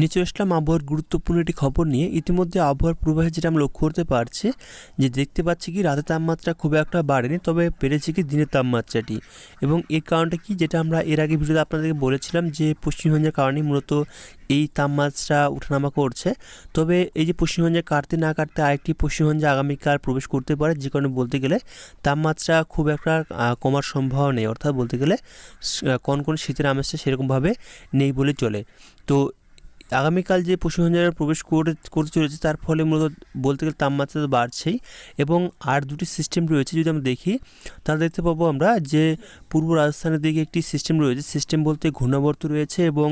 নিচে আসলাম, আবহাওয়ার গুরুত্বপূর্ণ একটি খবর নিয়ে। ইতিমধ্যে আবহাওয়ার পূর্বাভাস যেটা আমরা লক্ষ্য করতে পারছি, যে দেখতে পাচ্ছি কি, রাতের তাপমাত্রা খুব একটা বাড়েনি, তবে বেড়েছে কি দিনের তাপমাত্রাটি। এবং এর কারণটা কি, যেটা আমরা এর আগে ভিডিওতে আপনাদেরকে বলেছিলাম, যে পশ্চিমবঙ্গের কারণে মূলত এই তাপমাত্রা উঠানামা করছে। তবে এই যে পশ্চিমবঙ্গে কাটতে না কাটতে আরেকটি পশ্চিমবঙ্গে আগামীকাল প্রবেশ করতে পারে, যে কারণে বলতে গেলে তাপমাত্রা খুব একটা কমার সম্ভাবনা নেই। অর্থাৎ বলতে গেলে কোন কোন শীতের আমেজটা সেরকমভাবে নেই বলে চলে। তো আগামীকাল যে পশ্চিমবঙ্গে প্রবেশ করে, করতে চলেছে তার ফলে মূলত বলতে গেলে তাপমাত্রা তো বাড়ছেই এবং আর দুটি সিস্টেম রয়েছে যদি আমরা দেখি, তাহলে দেখতে পাবো আমরা যে পূর্ব রাজস্থানের দিকে একটি সিস্টেম রয়েছে। সিস্টেম বলতে ঘূর্ণাবর্ত রয়েছে এবং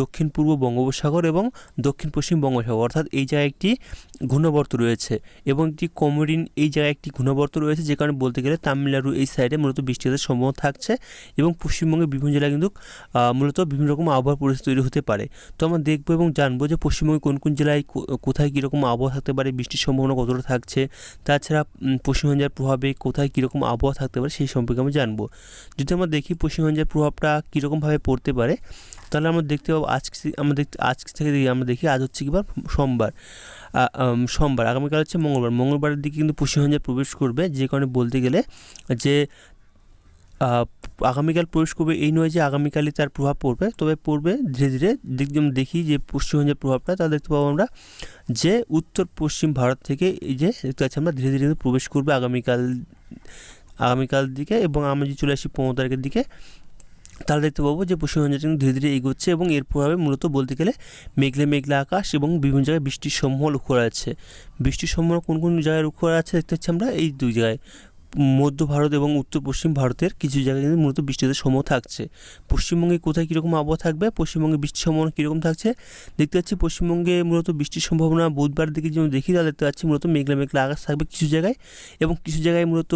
দক্ষিণ পূর্ব বঙ্গোপসাগর এবং দক্ষিণ পশ্চিম বঙ্গোপসাগর। অর্থাৎ এই জায়গায় একটি ঘূর্ণাবর্ত রয়েছে এবং একটি কমোডিন এই জায়গায় একটি ঘূর্ণাবর্ত রয়েছে, যে কারণে বলতে গেলে তামিলনাড়ু এই সাইডে মূলত বৃষ্টিপাতের সম্ভাবনা থাকছে এবং পশ্চিমবঙ্গের বিভিন্ন জেলায় কিন্তু মূলত বিভিন্ন রকম আবহাওয়ার পরিস্থিতি তৈরি হতে পারে। তো আমরা দেখব এবং জানব যে পশ্চিমবঙ্গে কোন কোন জেলায় কোথায় কীরকম আবহাওয়া থাকতে পারে, বৃষ্টির সম্ভাবনা কতটা থাকছে, তাছাড়া পশ্চিমবঙ্গের প্রভাবে কোথায় কীরকম আবহাওয়া থাকতে পারে সেই সম্পর্কে আমরা জানব। যদি আমরা দেখি পশ্চিমবঙ্গের প্রভাবটা কীরকমভাবে পড়তে পারে, তাহলে আমরা দেখতে পাবো আজকে আমরা দেখতে আজকে থেকে আমরা দেখি আজ হচ্ছে কিবার সোমবার। সোমবার, আগামীকাল হচ্ছে মঙ্গলবার। মঙ্গলবারের দিকে কিন্তু পশ্চিমবঙ্গে প্রবেশ করবে, যে কারণে বলতে গেলে যে আগামীকাল প্রবেশ করবে এই নয় যে আগামীকালই তার প্রভাব পড়বে, তবে পড়বে ধীরে ধীরে যেমন দেখি যে পশ্চিমবঙ্গের প্রভাবটা তা দেখতে পাবো আমরা যে উত্তর পশ্চিম ভারত থেকে এই যে দেখতে পাচ্ছি আমরা ধীরে ধীরে প্রবেশ করবে আগামীকাল আগামীকাল দিকে এবং আমরা যদি চলে আসি পনেরো তারিখের দিকে, তাহলে দেখতে পাবো যে পশ্চিমবঙ্গে কিন্তু ধীরে ধীরে এগোচ্ছে এবং এর প্রভাবে মূলত বলতে গেলে মেঘলে মেঘলা আকাশ এবং বিভিন্ন জায়গায় বৃষ্টির সম্ভাবনা লক্ষ্য করা যাচ্ছে। বৃষ্টির সম্ভাবনা কোন কোন জায়গায় লক্ষ্য করা যাচ্ছে দেখতে পাচ্ছি আমরা এই দুই জায়গায়। মধ্য ভারত এবং উত্তর পশ্চিম ভারতের কিছু জায়গায় কিন্তু মূলত বৃষ্টিতে সম্ভাবনা থাকছে। পশ্চিমবঙ্গে কোথায় কীরকম আবহাওয়া থাকবে? পশ্চিমবঙ্গে বৃষ্টির সম্ভাবনা কীরকম থাকছে? দেখতে পাচ্ছি পশ্চিমবঙ্গে মূলত বৃষ্টির সম্ভাবনা বুধবার দিকে যেমন দেখি, তাহলে দেখতে পাচ্ছি মূলত মেঘলা মেঘলা আকাশ থাকবে কিছু জায়গায় এবং কিছু জায়গায় মূলত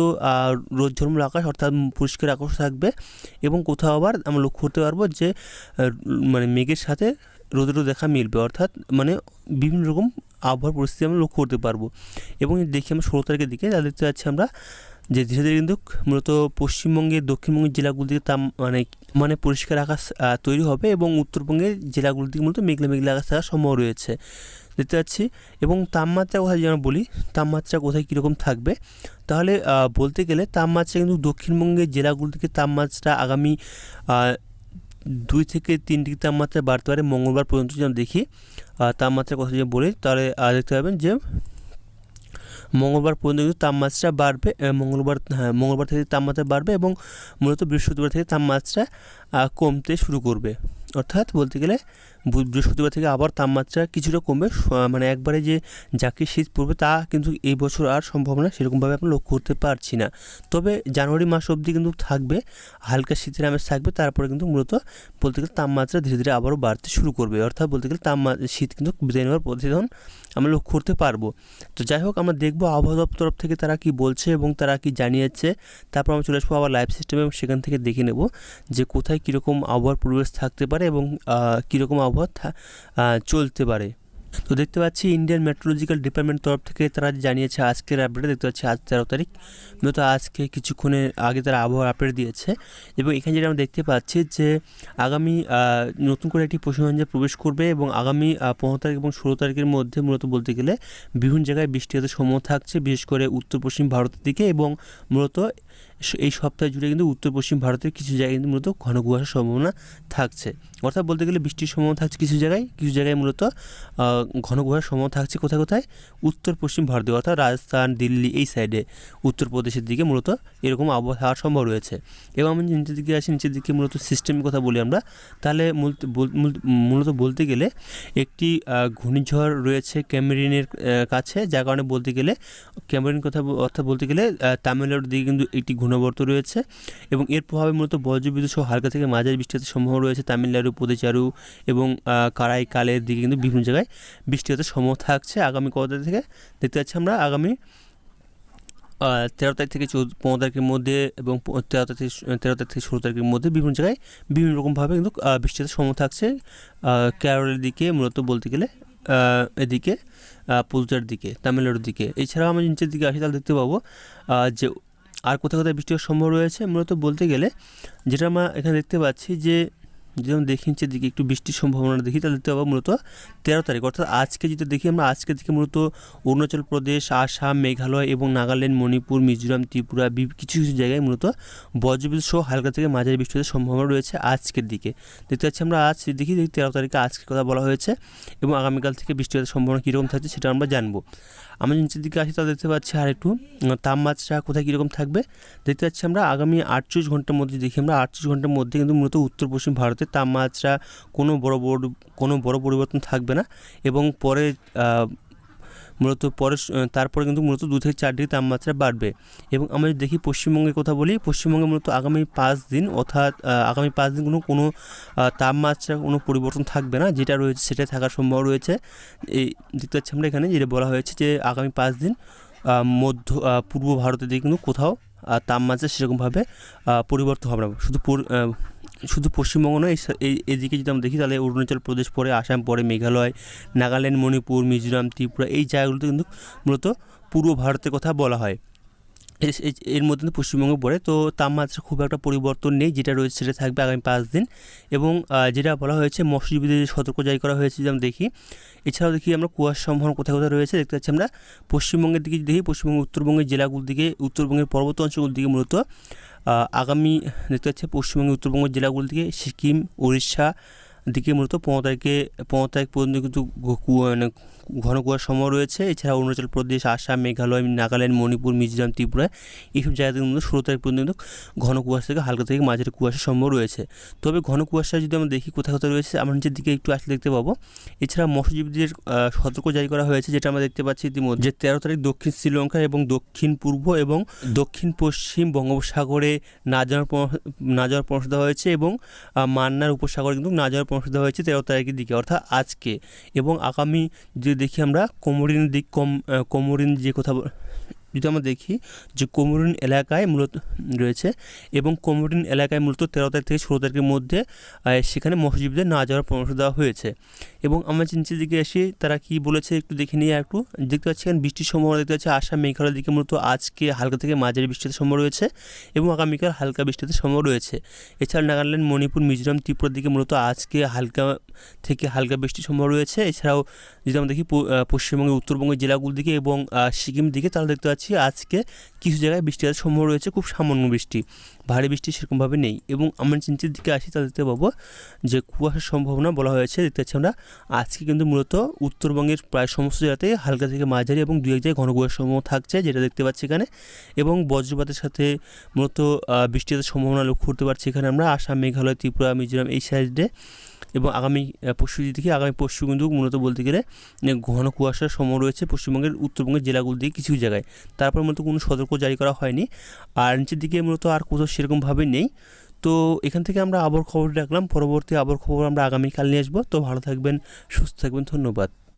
রোদ আকাশ অর্থাৎ পরিষ্কার আকাশ থাকবে এবং কোথাও আবার আমরা লক্ষ্য করতে পারব যে মানে মেঘের সাথে রোদেরও দেখা মিলবে। অর্থাৎ মানে বিভিন্ন রকম আবহাওয়ার পরিস্থিতি আমরা লক্ষ্য করতে পারব। এবং দেখি আমরা ষোলো তারিখের দিকে, তাহলে দেখতে পাচ্ছি আমরা যে ধীরে ধীরে কিন্তু মূলত পশ্চিমবঙ্গের দক্ষিণবঙ্গের জেলাগুলিতে তাম মানে মানে পরিষ্কার আকাশ তৈরি হবে এবং উত্তরবঙ্গের জেলাগুলো থেকে মূলত মেঘলা মেঘলা আকাশ থাকার সম্ভব রয়েছে। দেখতে পাচ্ছি এবং তাপমাত্রা কোথায় যেন বলি তাপমাত্রা কোথায় কীরকম থাকবে? তাহলে বলতে গেলে তাপমাত্রা কিন্তু দক্ষিণবঙ্গের জেলাগুলো থেকে তাপমাত্রা আগামী দুই থেকে তিন ডিগ্রি তাপমাত্রা বাড়তে পারে মঙ্গলবার পর্যন্ত যেন দেখি আহ, তাপমাত্রার কথা যদি বলি তাহলে দেখতে পাবেন যে মঙ্গলবার পর্যন্ত কিন্তু তাপমাত্রা বাড়বে মঙ্গলবার হ্যাঁ মঙ্গলবার থেকে তাপমাত্রা বাড়বে এবং মূলত বৃহস্পতিবার থেকে তাপমাত্রা কমতে শুরু করবে। অর্থাৎ বলতে গেলে বৃহস্পতিবার থেকে আবার তাপমাত্রা কিছুটা কমবে। মানে একবারে যে যাকে শীত পড়বে তা কিন্তু এই বছর আর সম্ভাবনা সেরকমভাবে আমরা লক্ষ্য করতে পারছি না। তবে জানুয়ারি মাস অবধি কিন্তু থাকবে, হালকা শীতের আমেজ থাকবে, তারপরে কিন্তু মূলত বলতে গেলে তাপমাত্রা ধীরে ধীরে আবারও বাড়তে শুরু করবে। অর্থাৎ বলতে গেলে তাপমাত্রা শীত কিন্তু বিদায় নেওয়ার প্রতিদিন আমরা লক্ষ্য করতে পারব। তো যাই হোক, আমরা দেখব আবহাওয়া দপ্তর তরফ থেকে তারা কি বলছে এবং তারা কি জানিয়েছে। তারপর আমরা চলে আসব আবার লাইভ সিস্টেমে এবং সেখান থেকে দেখে নেব যে কোথায় কীরকম আবহাওয়ার পরিবেশ থাকতে পারে এবং কীরকম আবহাওয়া থা- চলতে পারে। তো দেখতে পাচ্ছি ইন্ডিয়ান মেট্রোলজিক্যাল ডিপার্টমেন্ট তরফ থেকে তারা জানিয়েছে আজকের আপডেটে দেখতে পাচ্ছি আজ তেরো তারিখ। মূলত আজকে কিছুক্ষণের আগে তারা আবহাওয়ার আপডেট দিয়েছে এবং এখানে যেটা আমরা দেখতে পাচ্ছি যে আগামী নতুন করে একটি পশ্চিমবঙ্গে প্রবেশ করবে এবং আগামী পনেরো তারিখ এবং ষোলো তারিখের মধ্যে মূলত বলতে গেলে বিভিন্ন জায়গায় বৃষ্টি হতে সম্ভব থাকছে, বিশেষ করে উত্তর পশ্চিম ভারতের দিকে এবং মূলত এই সপ্তাহ জুড়ে কিন্তু উত্তর পশ্চিম ভারতের কিছু জায়গায় কিন্তু মূলত ঘন কুয়াশার সম্ভাবনা থাকছে। অর্থাৎ বলতে গেলে বৃষ্টির সম্ভাবনা থাকছে কিছু জায়গায় কিছু জায়গায় মূলত ঘন কুয়াশার সম্ভাবনা থাকছে কোথায় কোথায়? উত্তর পশ্চিম ভারতে, অর্থাৎ রাজস্থান, দিল্লি এই সাইডে উত্তরপ্রদেশের দিকে মূলত এরকম আবহাওয়া থাকার সম্ভব রয়েছে। এবং আমি নিচের দিকে আসি, নিচের দিকে মূলত সিস্টেমের কথা বলি আমরা, তাহলে মূলত বল- মূল- মূলত বলতে গেলে একটি ঘূর্ণিঝড় রয়েছে ক্যামেরিনের কাছে, যার কারণে বলতে গেলে, ক্যামেরিন কথা অর্থাৎ বলতে গেলে তামিলনাড়ুর দিকে কিন্তু একটি ঘূর্ণাবর্ত রয়েছে এবং এর প্রভাবে মূলত বজ্রবিদ্যুৎ সহ হালকা থেকে মাঝারি বৃষ্টিপাতের সম্ভাবনা রয়েছে তামিলনাড়ু পুদুচেরি এবং কারাইকালের দিকে কিন্তু বিভিন্ন জায়গায় বৃষ্টিপাতের সম্ভাবনা থাকছে। আগামী তারিখ থেকে দেখতে পাচ্ছি আমরা আগামী তেরো তারিখ থেকে চৌদ্দ পনেরো তারিখের মধ্যে এবং তেরো তারিখ তেরো তারিখ থেকে ষোলো তারিখের মধ্যে বিভিন্ন জায়গায় বিভিন্ন রকমভাবে কিন্তু আহ, বৃষ্টিপাতের সম্ভাবনা থাকছে। কেরলের দিকে মূলত বলতে গেলে এদিকে পুদুচেরির দিকে তামিলনাড়ুর দিকে। এছাড়াও আমি নিচের দিকে আসি তাহলে দেখতে পাবো যে আর কোথায় কোথায় বৃষ্টি হওয়ার সম্ভব রয়েছে। মূলত বলতে গেলে যেটা আমরা এখানে দেখতে পাচ্ছি যে যদি আমরা দেখি নিচের দিকে একটু বৃষ্টির সম্ভাবনা দেখি, তাহলে দেখতে মূলত তেরো তারিখ। অর্থাৎ আজকে যদি দেখি আমরা, আজকে থেকে মূলত অরুণাচল প্রদেশ, আসাম, মেঘালয় এবং নাগাল্যান্ড, মণিপুর, মিজোরাম, ত্রিপুরা কিছু কিছু জায়গায় মূলত বজ্রবিদ্যুৎ সহ হালকা থেকে মাঝারি বৃষ্টির সম্ভাবনা রয়েছে আজকের দিকে। দেখতে পাচ্ছি আমরা আজ দেখি তেরো তারিখে আজকের কথা বলা হয়েছে এবং আগামীকাল থেকে বৃষ্টি হওয়ার সম্ভাবনা কীরকম থাকছে সেটা আমরা জানব। আমরা নিচের দিকে আসি, তাহলে দেখতে পাচ্ছি আর একটু তাপমাত্রা কোথায় কীরকম থাকবে? দেখতে পাচ্ছি আমরা আগামী আটচল্লিশ ঘণ্টার মধ্যে দেখি আমরা, আটচল্লিশ ঘণ্টার মধ্যে কিন্তু মূলত উত্তর পশ্চিম ভারতের তাপমাত্রা, কোনো বড় বড়, কোনো বড় পরিবর্তন থাকবে না এবং পরে মূলত পরে তারপরে কিন্তু মূলত দু থেকে চার ডিগ্রি তাপমাত্রা বাড়বে। এবং আমরা যদি দেখি পশ্চিমবঙ্গের কথা বলি, পশ্চিমবঙ্গে মূলত আগামী পাঁচ দিন অর্থাৎ আগামী পাঁচ দিন কোনো কোনো তাপমাত্রা, কোনো পরিবর্তন থাকবে না। যেটা রয়েছে সেটা থাকার সম্ভব রয়েছে। এই দেখতে পাচ্ছি আমরা এখানে যেটা বলা হয়েছে যে আগামী পাঁচ দিন মধ্য পূর্ব ভারতের দিকে কিন্তু কোথাও তাপমাত্রা সেরকমভাবে পরিবর্তন হবে না। শুধু শুধু পশ্চিমবঙ্গ নয়, এই এদিকে যদি আমরা দেখি, তাহলে অরুণাচল প্রদেশ পরে, আসাম পরে, মেঘালয়, নাগাল্যান্ড, মণিপুর, মিজোরাম, ত্রিপুরা, এই জায়গাগুলোতে কিন্তু মূলত পূর্ব ভারতের কথা বলা হয়। এর মধ্যে পশ্চিমবঙ্গ পড়ে তো তাপমাত্রা খুব একটা পরিবর্তন নেই, যেটা রয়েছে সেটা থাকবে আগামী পাঁচ দিন। এবং যেটা বলা হয়েছে, মৎস্যজীবীদের সতর্ক জারি করা হয়েছে, যদি আমরা দেখি, এছাড়াও দেখি আমরা কুয়াশা সম্ভাবনা কোথায় কোথায় রয়েছে, দেখতে পাচ্ছি আমরা পশ্চিমবঙ্গের দিকে দেখি পশ্চিমবঙ্গের উত্তরবঙ্গের জেলাগুলোর দিকে, উত্তরবঙ্গের পর্বত অঞ্চলগুলোর দিকে মূলত আগামী দেখতে পাচ্ছি পশ্চিমবঙ্গের উত্তরবঙ্গ জেলাগুলো থেকে সিকিম উড়িষ্যা দিকে মূলত পনেরো তারিখে, পনেরো তারিখ পর্যন্ত কিন্তু মানে ঘন কুয়ার সময় রয়েছে। এছাড়া অরুণাচল প্রদেশ, আসাম, মেঘালয়, নাগাল্যান্ড, মণিপুর, মিজোরাম, ত্রিপুরা এইসব জায়গাতে কিন্তু ষোলো তারিখ পর্যন্ত ঘন কুয়াশা থেকে হালকা থেকে মাঝারি কুয়াশার সম্ভব রয়েছে। তবে ঘন কুয়াশা যদি আমরা দেখি কোথায় কোথায় রয়েছে, আমরা নিচের দিকে একটু আসলে দেখতে পাবো। এছাড়া মৎস্যজীবীদের সতর্ক জারি করা হয়েছে, যেটা আমরা দেখতে পাচ্ছি ইতিমধ্যে যে তেরো তারিখ দক্ষিণ শ্রীলঙ্কা এবং দক্ষিণ পূর্ব এবং দক্ষিণ পশ্চিম বঙ্গোপসাগরে না যাওয়ার না যাওয়ার পরামর্শ দেওয়া হয়েছে এবং মান্নার উপসাগরে কিন্তু না যাওয়ার পরামর্শ দেওয়া হয়েছে, তেরো তারিখের দিকে। অর্থাৎ আজকে। এবং আগামী যদি দেখি আমরা, কোমরিন দিক, কম কোমরিন যে কথা যদি আমরা দেখি যে কোমরিন এলাকায় মূলত রয়েছে এবং কোমরিন এলাকায় মূলত তেরো তারিখ থেকে ষোলো তারিখের মধ্যে সেখানে মৎস্যজীবীদের না যাওয়ার পরামর্শ দেওয়া হয়েছে। এবং আমরা চিন্তির দিকে এসে তারা কি বলেছে একটু দেখে নিয়ে একটু। দেখতে পাচ্ছি এখানে বৃষ্টির সম্ভাবনা দেখতে পাচ্ছি। আসাম মেঘালয়ের দিকে মূলত আজকে হালকা থেকে মাঝারি বৃষ্টিতে সম্ভব রয়েছে এবং আগামীকাল হালকা বৃষ্টিতে সম্ভব রয়েছে। এছাড়া নাগাল্যান্ড, মণিপুর, মিজোরাম, ত্রিপুরার দিকে মূলত আজকে হালকা থেকে হালকা বৃষ্টির সম্ভব রয়েছে। এছাড়াও যদি আমরা দেখি পশ্চিমবঙ্গের, উত্তরবঙ্গের জেলাগুলোর দিকে এবং সিকিম দিকে, তাহলে দেখতে পাচ্ছি আজকে কিছু জায়গায় বৃষ্টি হওয়ার সম্ভব রয়েছে, খুব সামান্য বৃষ্টি। ভারী বৃষ্টি সেরকমভাবে নেই এবং আমরা চিন্তির দিকে আসি, তাহলে দেখতে পাবো যে কুয়াশার সম্ভাবনা বলা হয়েছে। দেখতে পাচ্ছি আমরা আজকে কিন্তু মূলত উত্তরবঙ্গের প্রায় সমস্ত জায়গাতে হালকা থেকে মাঝারি এবং দু এক জায়গায় ঘন কুয়াশার সম্ভাবনা থাকছে, যেটা দেখতে পাচ্ছি এখানে। এবং বজ্রপাতের সাথে মূলত বৃষ্টির সম্ভাবনা লক্ষ্য করতে পারছি এখানে আমরা। আসাম, মেঘালয়, ত্রিপুরা, মিজোরাম এই সাইডে। এবং আগামী পরশু দিকে আগামী পরশু কিন্তু মূলত বলতে গেলে ঘন কুয়াশার সময় রয়েছে পশ্চিমবঙ্গের, উত্তরবঙ্গের জেলাগুলো দিয়ে কিছু জায়গায়। তারপর মূলত কোনো সতর্ক জারি করা হয়নি। আর নিচের দিকে মূলত আর কোথাও সেরকমভাবে নেই। তো এখান থেকে আমরা আবার খবর রাখলাম পরবর্তী আবার খবর আমরা আগামীকাল নিয়ে আসব। তো ভালো থাকবেন, সুস্থ থাকবেন। ধন্যবাদ।